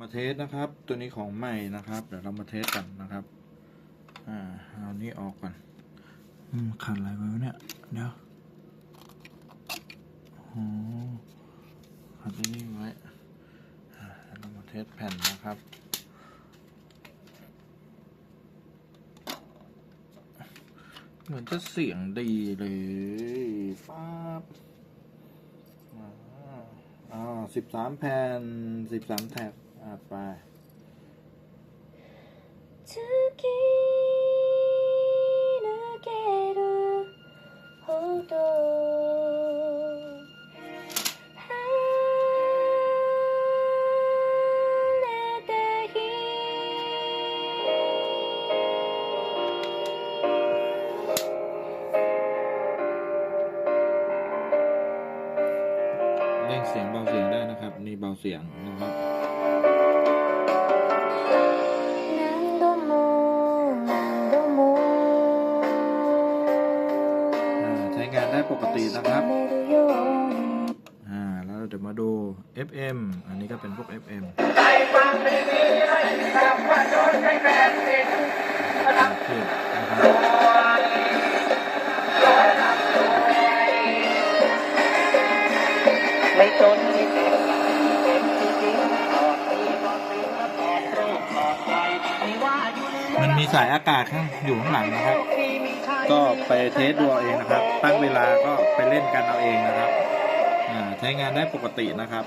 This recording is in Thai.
มาเทสนะครับ ตัวนี้ของใหม่นะครับ เดี๋ยวเรามาเทสกันนะครับ อ่าเอานี้ออกก่อนอืมขัดอะไรไว้วะเนี่ยเดี๋ยวโอ๋อขัดตัวนี้ไว้อ่าเรามาเทสแผ่นนะครับเหมือนจะเสียงดีเลยป๊าบอ่าอ่าสิบสามแผ่นสิบสามแท็ก อ่าไป 突き抜けるほど晴れた日 เร่งเสียงเบาเสียงได้นะครับ นี่เบาเสียงนะครับ งานได้ปกตินะครับอ่าแล้วเราจะมาดู FM อันนี้ก็เป็นพวก FM มันมีสายอากาศข้างอยู่ข้างหลังนะครับ ก็ไปเทสดูเอาเองนะครับ ตั้งเวลาก็ไปเล่นกันเอาเองนะครับใช้งานได้ปกตินะครับ